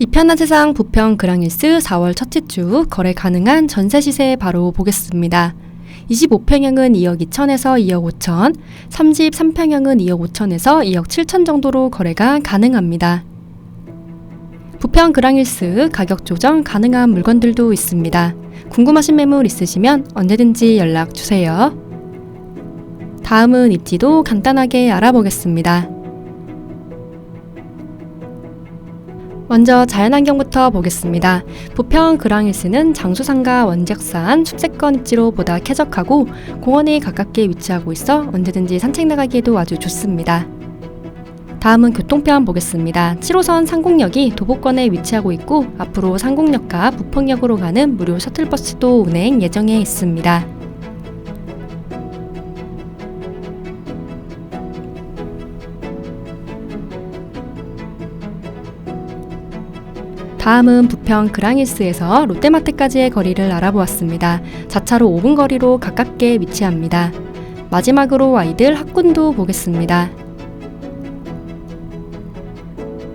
이 편한 세상 부평 그랑일스 4월 첫째 주 거래 가능한 전세 시세 바로 보겠습니다. 25평형은 2억 2천에서 2억 5천, 33평형은 2억 5천에서 2억 7천 정도로 거래가 가능합니다. 부평 그랑일스 가격 조정 가능한 물건들도 있습니다. 궁금하신 매물 있으시면 언제든지 연락 주세요. 다음은 입지도 간단하게 알아보겠습니다. 먼저 자연환경부터 보겠습니다. 부평 그랑힐스는 장수산과 원적산 숲세권 입지로 보다 쾌적하고 공원에 가깝게 위치하고 있어 언제든지 산책 나가기에도 아주 좋습니다. 다음은 교통편 보겠습니다. 7호선 상공역이 도보권에 위치하고 있고 앞으로 상공역과 부평역으로 가는 무료 셔틀버스도 운행 예정에 있습니다. 다음은 부평 그랑힐스에서 롯데마트까지의 거리를 알아보았습니다. 자차로 5분 거리로 가깝게 위치합니다. 마지막으로 아이들 학군도 보겠습니다.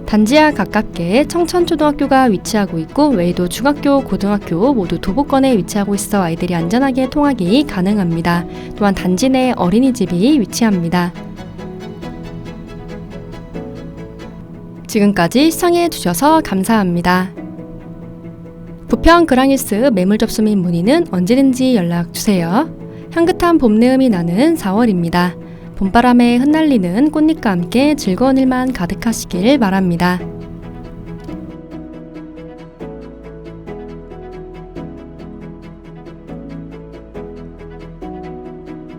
단지와 가깝게 청천초등학교가 위치하고 있고 외에도 중학교, 고등학교 모두 도보권에 위치하고 있어 아이들이 안전하게 통학이 가능합니다. 또한 단지 내 어린이집이 위치합니다. 지금까지 시청해 주셔서 감사합니다. 부평 그랑힐스 매물 접수 및 문의는 언제든지 연락 주세요. 향긋한 봄 내음이 나는 4월입니다. 봄바람에 흩날리는 꽃잎과 함께 즐거운 일만 가득하시길 바랍니다.